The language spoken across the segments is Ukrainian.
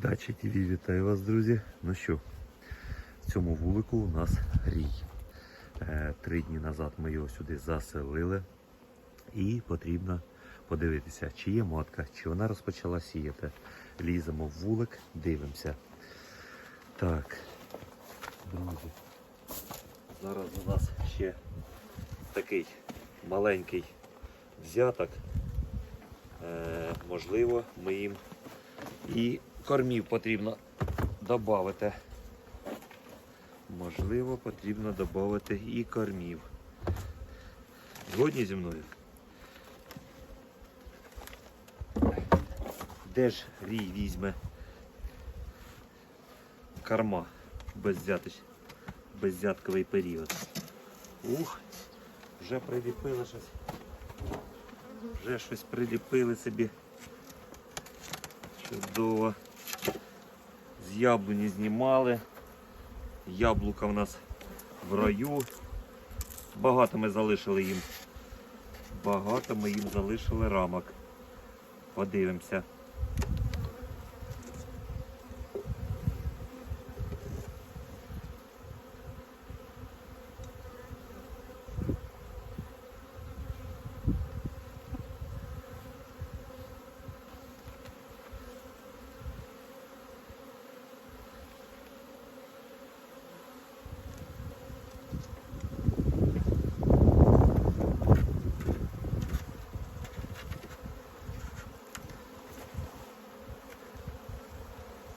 Дача ТВ, вітаю вас, друзі. Ну що, в цьому вулику у нас рій. Е, Три дні назад ми його сюди заселили. І потрібно подивитися, чи є матка, чи вона розпочала сіяти. Ліземо в вулик, дивимося. Так, друзі. Зараз у нас ще такий маленький взяток. Е, можливо, ми їм і кормів потрібно додати. Можливо, потрібно додати і кормів. Згодні зі мною? Де ж рій візьме корма беззятич, беззятковий період? Ух, вже приліпили щось. Вже щось приліпили собі. Чудово. Яблуні знімали. Яблука в нас в раю. Багато ми залишили їм. Багато ми їм залишили рамок. Подивимося.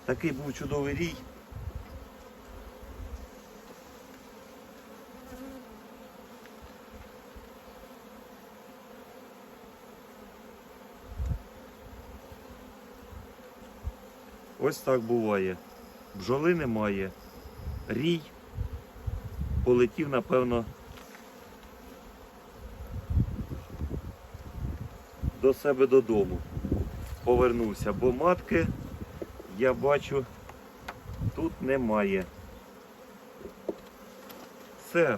Такий був чудовий рій. Ось так буває. Бджоли немає. Рій полетів, напевно, до себе додому. Повернувся, бо матки я бачу, тут немає. Все.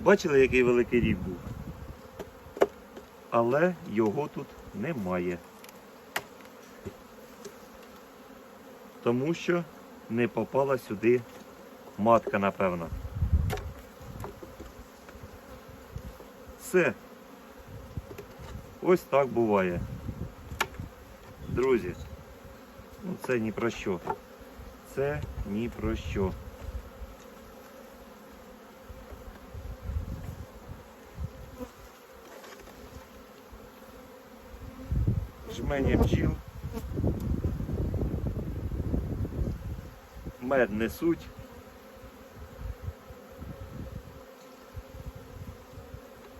Бачили, який великий рік був? Але його тут немає. Тому що не попала сюди матка, напевно. Все. Ось так буває. Друзі. Ну, це ні про що. Це ні про що. Жменя бджіл. Мед несуть.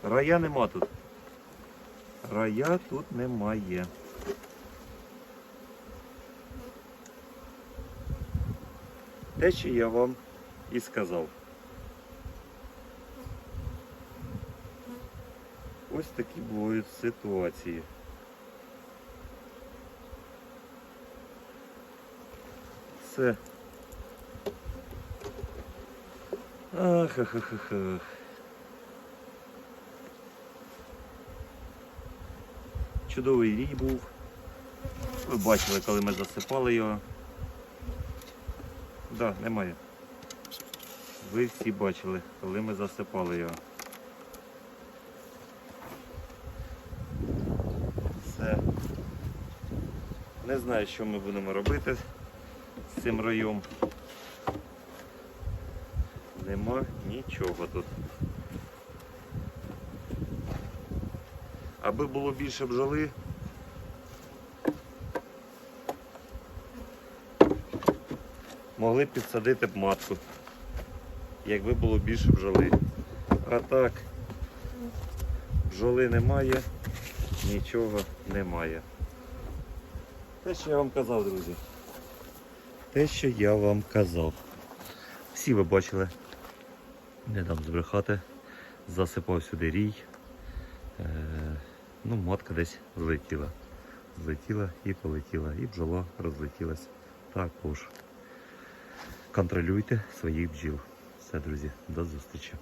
Рая нема тут. Рая тут немає. Те, що я вам і сказав. Ось такі бувають ситуації. Все. Ах, ах, ах, ах, ах. Чудовий рій був. Ви бачили, коли ми засипали його. Да, немає. Ви всі бачили, коли ми засипали його. Все. Не знаю, що ми будемо робити з цим раєм. Нема нічого тут. Аби було більше бджоли, могли б підсадити б матку, якби було більше бджоли. А так, бджоли немає, нічого немає. Те, що я вам казав, друзі. Те, що я вам казав. Всі ви бачили, не дам збрехати, засипав сюди рій. Е, ну, матка десь злетіла. Злетіла і полетіла, і бджола розлетілась також. Контролюйте своїх бджіл. Все, друзі, до зустрічі.